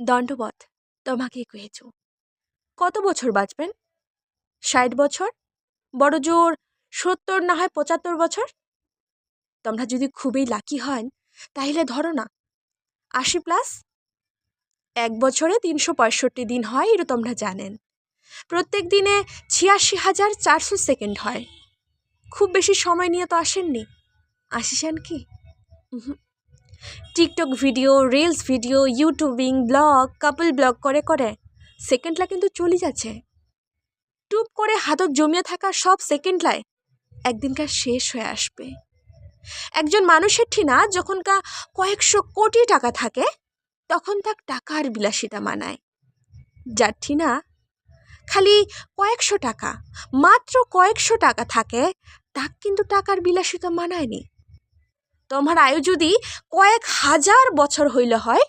দণ্ডবত তোমাকে কহেছ কত বছর বাঁচবেন? ষাট বছর? বড় জোর সত্তর না হয় পঁচাত্তর বছর? তোমরা যদি খুবই লাকি হন, তাহলে ধরো না, আশি প্লাস? এক বছরে তিনশো পঁয়ষট্টি দিন হয় এটা তোমরা জানেন। প্রত্যেক দিনে ছিয়াশি হাজার চারশো সেকেন্ড হয়। খুব বেশি সময় নিয়ে তো আসেননি। আসিসেন কি? উহুম। TikTok video reels video YouTubing vlog couple vlog করে করে। সেকেন্ডলা কিন্তু চলে যাচ্ছে। টুপ করে হাতত জমিয়ে থাকা সব সেকেন্ডলায় একদিনকার শেষ হয়ে আসবে। একজন মানুষের ঠিনা যখন কা কয়েকশো কোটি টাকা থাকে, তখন তাক টাকার বিলাসিতা মানায়। যার ঠিনা খালি কয়েকশো টাকা, মাত্র কয়েকশো টাকা থাকে, তাক কিন্তু টাকার বিলাসিতা মানায়নি। তোমার আয়ু যদি কয়েক হাজার বছর হইল হয়,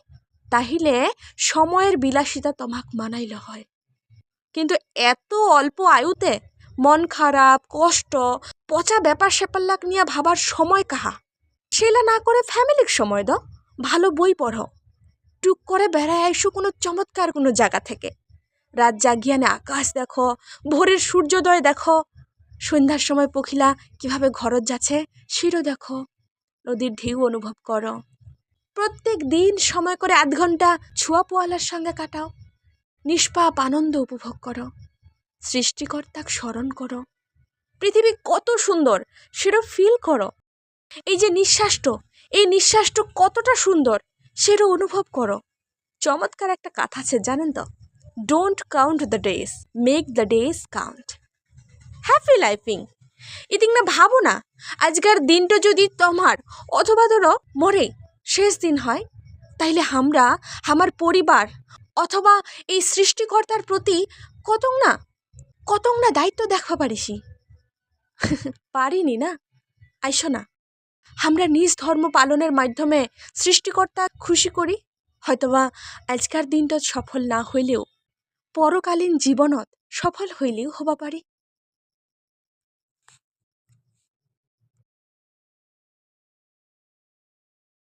তাহিলে সময়ের বিলাসিতা তোমাক মানাইল হয়। কিন্তু এত অল্প আয়ুতে মন খারাপ, কষ্ট, পচা ব্যাপার স্যাপারলাক নিয়ে ভাবার সময় কাহা? সেলা না করে ফ্যামিলির সময় দাও, ভালো বই পড়ো। টুক করে বেড়ায় আইসো কোনো চমৎকার কোনো জায়গা থেকে। রাত জাগিয়ানে আকাশ দেখো, ভোরের সূর্যোদয় দেখো। সন্ধ্যার সময় পখিলা কীভাবে ঘরত যাচ্ছে সেও দেখো। নদীর ঢেউ অনুভব করো। প্রত্যেক দিন সময় করে আধ ঘণ্টা ছুয়া পোয়ালার সঙ্গে কাটাও। নিষ্পাপ আনন্দ উপভোগ করো। সৃষ্টিকর্তাক স্মরণ করো। পৃথিবী কত সুন্দর সেটা ফিল করো। এই যে নিঃশ্বাসটো, এই নিঃশ্বাসটো কতটা সুন্দর সেটা অনুভব করো। চমৎকার একটা কথা আছে, জানেন তো? Don't count the days make the days count happy লাইফিং ইতিং না ভাবো না। আজকের দিনটা যদি তোমার অথবা ধরো মরে শেষ দিন হয়, তাইলে আমরা আমার পরিবার অথবা এই সৃষ্টিকর্তার প্রতি কতং না কতং না দায়িত্ব দেখা পারিসি পারিনি না? আইসো না। আমরা নিজ ধর্ম পালনের মাধ্যমে সৃষ্টিকর্তা খুশি করি, হয়তোবা আজকার দিনটা সফল না হইলেও, পরকালীন জীবনত সফল হইলেও হবা পারি।